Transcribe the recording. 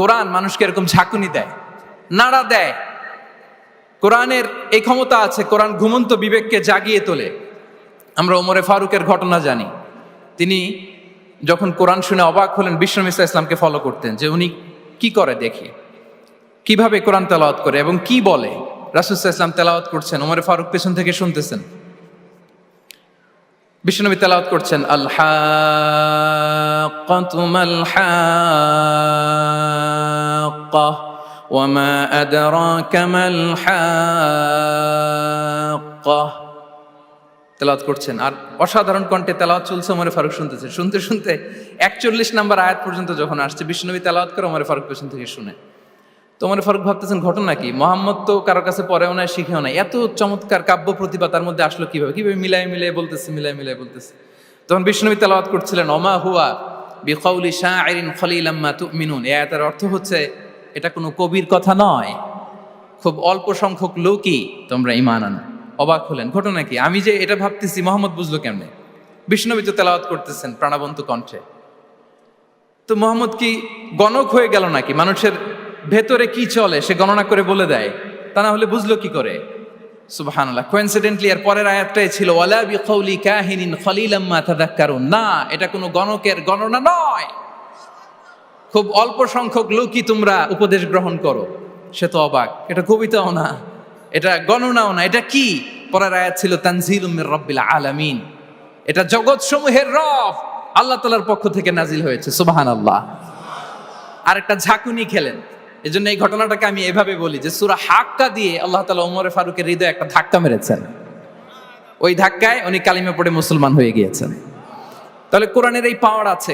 কোরআন মানুষকে এরকম ঝাঁকুনি দেয়, নাড়া দেয়। কোরআনের এই ক্ষমতা আছে, কোরআন ঘুমন্ত বিবেককে জাগিয়ে তোলে। আমরা ওমরে ফারুকের ঘটনা জানি। তিনি যখন কোরআন শুনে অবাক হলেন বিশ্বনবী ইসা ইসলামকে ফলো করতেন যে উনি কি করে দেখি, কীভাবে কোরআন তেলাওয়াত করে এবং কি বলে। রাসুসাহ ইসলাম তেলাওয়াত করছেন, ওমরে ফারুক পেছন থেকে শুনতেছেন। বিশ্বনবী তেলাওয়াত করছেন আল্লাহ وما أدراك ما الحاقة তেলাওয়াত করছেন আর অসাধারণ কণ্ঠে তেলাওয়াত চলছে ওমরে ফারুক শুনতেছে শুনতে শুনতে একচল্লিশ নাম্বার আয়াত পর্যন্ত যখন আসছে বিষ্ণুনবী তেলাওয়াত করে ওমরে ফারুক পেছন থেকে শুনে তো ওমরে ফারুক ভাবতেছেন ঘটনা কি মোহাম্মদ তো কারো কাছে পড়েও নাই শিখেও নাই এত চমৎকার কাব্য প্রতিভা তার মধ্যে আসলো কিভাবে কিভাবে মিলাই মিলাই বলতেছে মিলাই মিলাই বলতেছে তখন বিষ্ণুনবী তেলাওয়াত করছিলেন অমা হুয়া বিকৌলি শাহরিন খলিলাম্মা তুমিনুন এ আয়াতের অর্থ হচ্ছে এটা কোনো কবির কথা নয়। খুব অল্প সংখ্যক লোকই তোমরা ইমান আনো। অবাক হলেন। ঘটনা কি? আমি যে এটা ভাবতেছি, মোহাম্মদ বুঝলো কেমনে? বিষ্ণবী তো তেলাওয়াত করতেছেন প্রাণবন্ত কণ্ঠে। তো মোহাম্মদ কি গণক হয়ে গেল নাকি? মানুষের ভেতরে কি চলে, সে গণনা করে বলে দেয়। তা না হলে বুঝলো কি করে? সুবহানাল্লাহ। কোইন্সিডেন্টলি এর পরের আয়াতটাই ছিল, ওয়ালা বিকাউলি কাহিনিন খলিলাম্মা তাদাক্কারুন। না, এটা কোনো গণকের গণনা নয়। খুব অল্প সংখ্যক লোকই তোমরা উপদেশ গ্রহণ করো। সে তো অবাক। এটা কবিতাও না। এটা গণনাও না। এটা কি? পরের আয়াত ছিল তানজিল রব্বিল আলামিন। এটা জগৎ সমূহের রব আল্লাহ তালার পক্ষ থেকে নাজিল হয়েছে। সুবাহান আল্লাহ আর একটা ঝাঁকুনি খেলেন। এই জন্য এই ঘটনাটাকে আমি এভাবে বলি যে, সুরা হাক্কা দিয়ে আল্লাহ তালা ওমরে ফারুকের হৃদয়ে একটা ধাক্কা মেরেছেন। ওই ধাক্কায় উনি কালিমে পড়ে মুসলমান হয়ে গিয়েছেন। তাহলে কোরআনের এই পাওয়ার আছে।